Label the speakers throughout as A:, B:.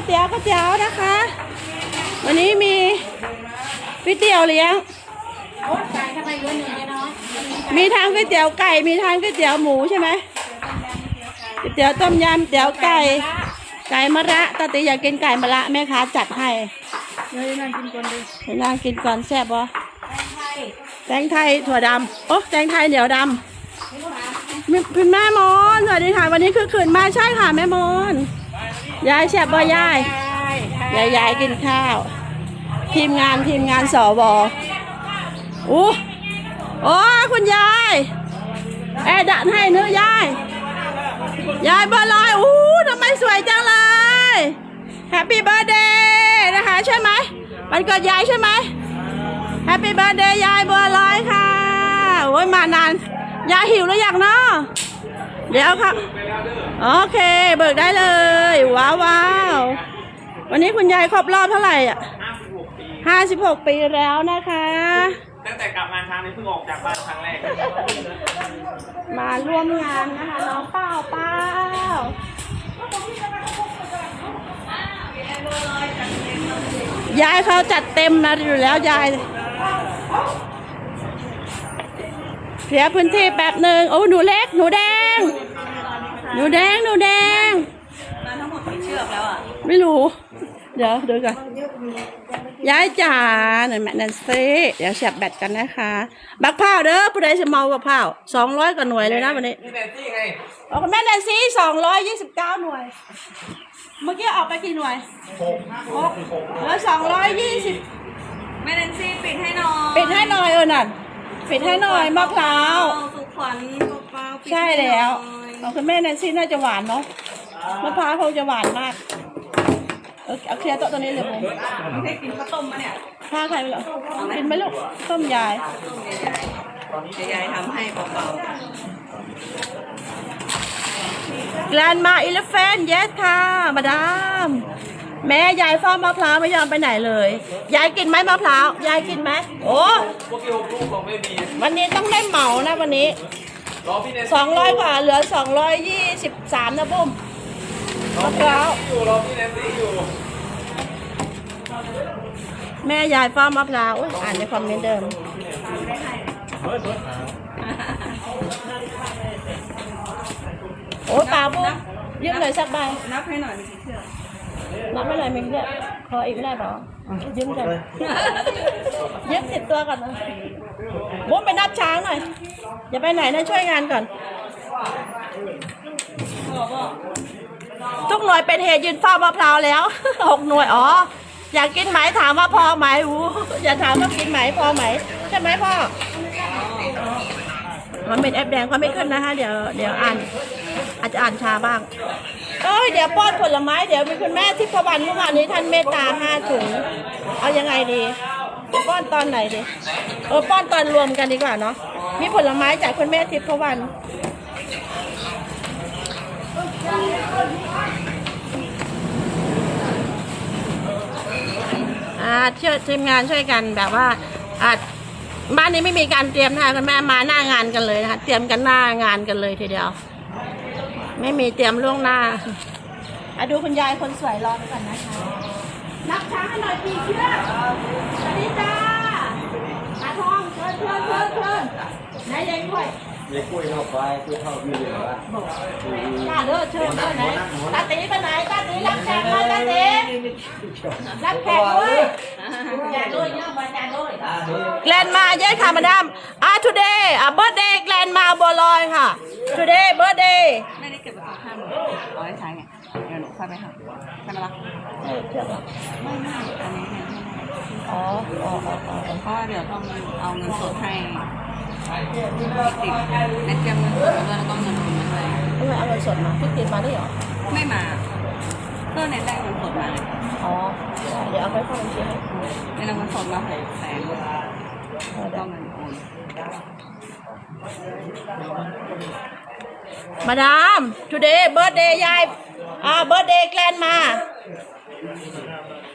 A: วยเตี๋ยวก๋วยเตี๋ยวนะคะ วันนี้มีก๋วยเตี๋ยวเลี้ยง
B: โอ๊ยไก่ทำไมเหลือหนึ่งน้อย
A: มีทางก๋วยเตี๋ยวไก่ มีทางก๋วยเตี๋ยวหมูใช่ไหมก๋วยเตี๋ยวต้มยำเตี๋ยวไก่ ไก่มะระตาติอยากกินไก่มะระแม่ค้าจัดให้
B: เดี๋ยวนั่งกินก่อนดิ
A: ให้นางกินก่อนแซ่บบ่แตงไทยถั่วดำโอ้แตงไทยเหนียวดำมีคุณแม่มอนสวัสดีค่ะวันนี้คือคืนมาใช่ค่ะแม่มอน ยายแซ่บบ่ยายยายยายกินข้าว ทีมงานทีมงานสวอู้โอ้คุณยายแอร์ดันให้เนื้อยาย ยายเบอร์ลอยอู้ทำไมสวยจังเลยแฮปปี้เบ t ร์ a เดย์นะคะใช่ไหมวันเกิดยายใช่ไหมแฮปปี้เบ t ร์ a เดย์ยายเบอร์ลอยค่ะโอ้ยมานาน ยายหิวหรือยังเนาะ เดี๋ยวครับโอเค เบิกได้เลย ว้าวว้าววันนี้คุณยายครบรอบเท่าไหร่อะห้าสิบหกปีแล้วนะคะ
C: ตั้งแต่กลับมาครั้งนี้เพิ่งออกจากบ้านครั้งแรก
A: มาร่วมงานนะคะ น้องเป้าเป้ายายเขาจัดเต็มนะอยู่แล้วยายเสียพื้นที่แป๊บหนึ่งโอ้หนูเล็กหนูแดง หนูแดง หนูแดง
B: มาทั้งหมดกี่เชือกแล้วอะ
A: ไม่รู้ เดี๋ยวดูก่อนย้ายจ๋าหน่อยแม่นันซีเดี๋ยวเสียบแบตกันนะคะ บักพร้าวเด้อผู้ใดจะเมาบักพร้าวสองร้อยกว่าหน่วยเลยนะวันนี้
C: นี่แนนซี่ไง
A: ออกแม่นันซีสองร้อยยี่สิบเก้าหน่วย เมื่อกี้ออกไปกี่หน่วยหกแล้วสองร้อยยี่สิบ
B: แม่แนนซี่ปิดให้หน่อย
A: ปิดให้หน่อยเออนั่นปิดให้หน่อยมะพร้าว
B: สุขวัญ เปล่าๆปิด
A: ใช่
B: ห้หน่อย
A: แล้วของคุณแม่นันซีน่าจะหวานเนาะมะพร้าวคงจะหวานมากเอาเอาเคลียร์โต๊ะตรงนี้เลยผม
B: ไม่ได้กินข้าวต้มมาเนี่ย
A: ผ้าใครไปเหรอกินไหมลูกต้มยาย
B: ต้มยายๆยายๆทำให้เปล่า
A: แกลนมาอิเลฟเฟนเยสค่ะมาดาม แม่ยายเฝ้ามะพร้าวไม่ยอมไปไหนเลย ยายกินไหมมะพร้าวยายกินไหมโอ้
C: พวกที่หกลูกของไม่มี
A: วันนี้ต้องได้เหมานะวันนี้
C: รอพี่แนนซี่
A: สองร้อยกว่า เหลือสองร้อยยี่สิบสามนะปุ้มมะพร้าว
C: อยู่รอพี่แนนซี่อยู่
A: แม่ยายเฝ้ามะพร้าวอุ๊ยอ่านในคอมเมนต์เดิม โอ้ตาปุ้มยืมหน่อยสักใบ
B: ๆนับให้หน่อยมีกี่เชือก
A: นับไม่ไรมึงเนี่ยขออีกไม่ได้เปล่ายืมกันยืมติดตัวก่อนนะบุ้มไปนับช้างหน่อย อย่าไปไหนนะช่วยงานก่อนทุกหน่วยเป็นเหตุยืนเฝ้ามะพร้าวแล้วหกหน่วยอ๋ออยากกินไหมถามว่าพอไหมอูอย่าถามว่ากินไหมพอไหมใช่ไหมพ่อมันเป็นแอปแดงก็ไม่ขึ้นนะคะเดี๋ยวเดี๋ยวอ่าน อาจจะอ่านช้าบ้าง เอ้ยเดี๋ยวป้อนผลไม้เดี๋ยวมีคุณแม่ที่พวันเมื่อวานนี้ท่านเมตตาห้าถุง เอายังไงดี ป้อนตอนไหนดีเออป้อนตอนรวมกันดีกว่าเนาะมีผลไม้จากคุณแม่ทิพย์วันอ่าเชื่อทีมงานช่วยกันแบบว่าอ่าบ้านนี้ไม่มีการเตรียมนะคะคุณแม่มาหน้างานกันเลยนะคะเตรียมกันหน้างานกันเลยทีเดียว ไม่มีเตรียมล่วงหน้าอะดูคุณยายคนสวยรอไปก่อนนะคะ นับช้างให้หน่อยกี่เชือกสวัสดีจ้าหาทองเชิญเชิญเชิญเชิญไหนยายกล้วย
D: ไม่คุยเข้าไปคุยเข้าพี่เหลือ
A: จ้าเด้อเชิญเชิญไหนตาตีไปไหนตาตีรับแขกเลยตาตีรับแขกด้วยแจกด้วยเนี่ยมาแจกด้วยแกลนมาเย้ค่ะมาดามอะ today อะ birthday แกลนมาบัวลอยค่ะ today birthday
B: ไม่ได้เก็บไว้ก่อนห้าหมื่นเอาไว้ใช้ไงเดี๋ยวหนูค่อยไปหาใช่ไหมล่ะไม่ไม่อันนี้เนี่ย
A: อ๋ออ๋ออ๋ออ๋อ
B: เพราะว่าเดี๋ยวต้องเอาเงินสดให้ติดในเตรียมเงินสดมาด้วยแล้วก็เงินทุนมาด้วย
A: ทำไมเอาเงินสดมาพี่ติดมาได้เหรอ
B: ไม่มาก็ในได้เงินสดมาเลย
A: อ๋อเดี๋ยวเอาไปเข้าบัญชีให้
B: ในเงินสดมาหกแสน
A: เออ
B: ก็
A: ได้
B: เงินโอน
A: มาดาม today birthday ยายอ่า birthday แกลนมา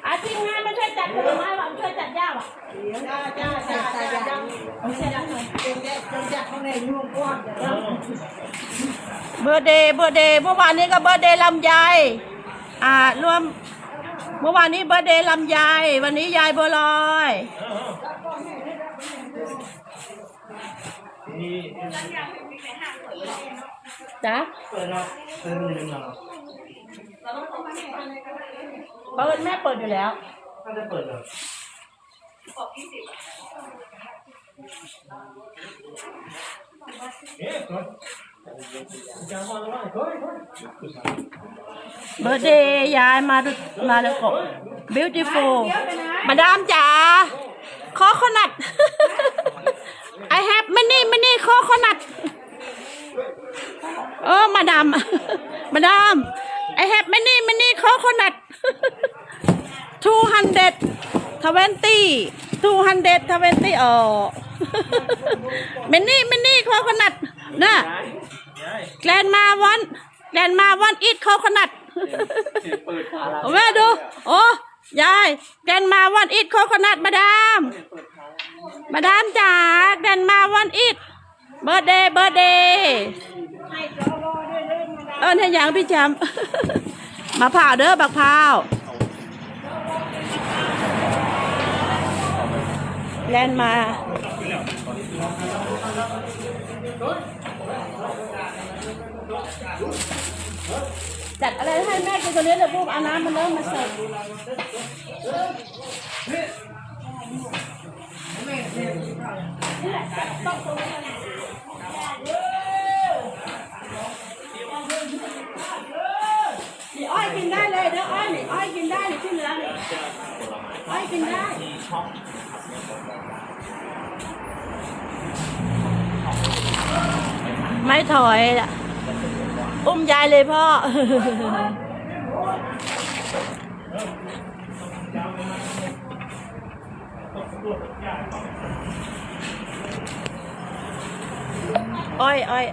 A: อะทีมงานมาช่วยจัดผลไม้ว่ะช่วยจัดย่าวะจ้าจ้าจ้าจ้าจ้าเอาเสร็จแล้วหน่อยเบอร์เดย์เบอร์เดย์เมื่อวานนี้ก็เบอร์เดย์ลำไยอ่ารวมเมื่อวานนี้เบอร์เดย์ลำไยวันนี้ยายบัวลอย จ๊ะ
D: เปิดนาะเปิดมันยังเนาะ
A: เปิดแม่เปิดอยู่แล้ว
D: ถ้าจะเปิดเนาะเอ๊ะก่อนจะมาแล้วเฮ้ย
A: เบอร์เดย์ยายมาดูมาแล้วก็ beautiful มาดามจ๋าคอคอนัด I have many many คอคอนัด เออมาดามมาดาม I have many many คอคอนัด two hundred twenty two hundred twenty อ๋อ many many คอคอนัดนะแกลนมาวันแกลนมาวันอีทเขาขนาดแม่ดูโอ้ยายแกลนมาวันอีทเขาขนาดมาดาม มาดามจ๋าแกลนมาวันอีท เบอร์เดย์เบอร์เดย์เออเนี่ยยังพี่แจมมาผ่าวเด้อบักพร้าวแลนมา จัดอะไรให้แม่กินตัวนี้เลยพวกเอาน้ำมันเริ่มมาเสิร์ฟนี่อ้อยกินได้เลยเด้ออ้อยนี่อ้อยกินได้นี่ที่เหลือนี่อ้อย กินได้ไม่ถอยอะอุ้มยายเลยพ่อ อ้อยอ้อย